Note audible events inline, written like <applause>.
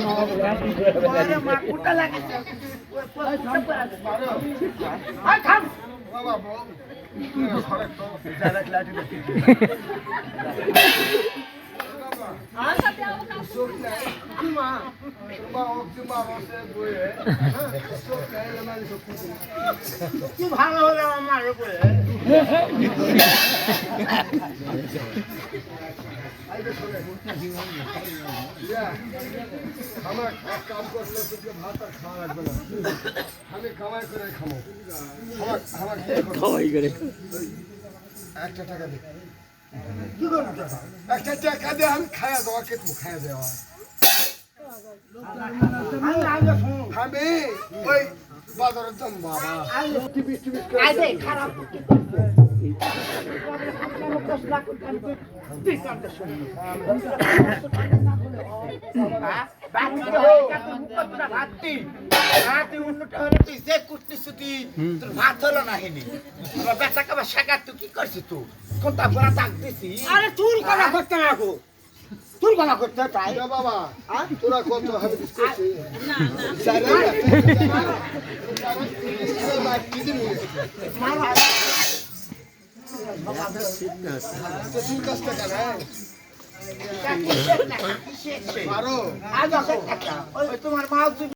<laughs> কি ভালো হলো আমার <laughs> উপরে আমার কাম করলে তোকে ভাত আর খাওয়া লাগবে না আমি কামাই করে? একটা টাকা দে। কি করব টাকা? একটা টাকা দে আমি খায়া দেওয়া কে তুমি খায়া দেওয়া আমি ওই বাজারের দাম বাবা। টিভি টিভি আইবে খারাপ। কি না হয়ে তোর না তোর করছিস তুই কোনটা বড় ডাক দিছি আরে চুল করা করতে না গো চুল করা করতে তাই যা বাবা তোরা কত হবে করছি আজ তোমার মা